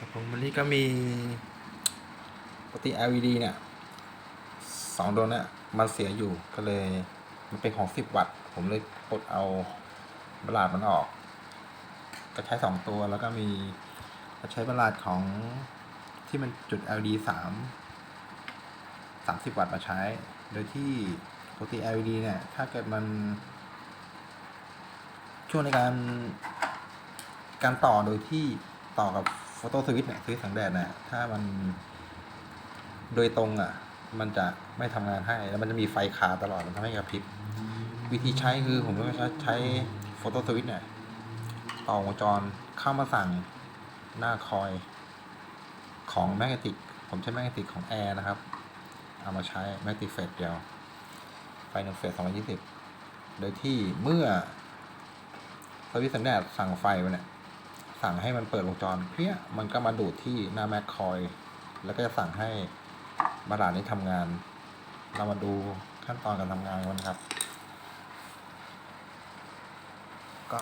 ครับผมวันนี้ก็มีปกติ LED เนี่ยสองดวงเนี่ยมันเสียอยู่ก็เลยมันเป็นของ10วัตต์ ผมเลยกดเอาบลาดมันออก ก็ใช้สองตัวแล้วก็มีก็ใช้บลาดของที่มันจุด LED สามสามสิบวัตต์มาใช้ โดยที่ปกติ LED เนี่ยถ้าเกิดมัน ช่วงในการการต่อโดยที่ต่อกับ โฟโต้สวิตช์เนี่ยสวิตช์แสงแดดเนี่ยถ้ามันโดยตรงอะ มันจะไม่ทำงานให้ แล้วมันจะมีไฟคาตลอดมันทำให้กระพริบ วิธีใช้คือผมก็ใช้ใช้โฟโต้สวิตช์เนี่ยต่อวงจรเข้ามาสั่งหน้าคอยของแมกเนติก ผมใช้แมกเนติกของแอร์นะครับ เอามาใช้แมกเนติกเฟสเดียว ไฟหนึ่งเฟสสองร้อยี่สิบโดยที่เมื่อสวิตช์สัญญาณสั่งไฟไปเนี่ย สั่งให้มันเปิดวงจรเพี้ยมันก็มาดูดที่หน้าแม็กคอย แล้วก็จะสั่งให้บาลานนี้ทำงาน เรามาดูขั้นตอนการทำงานกันครับ ก็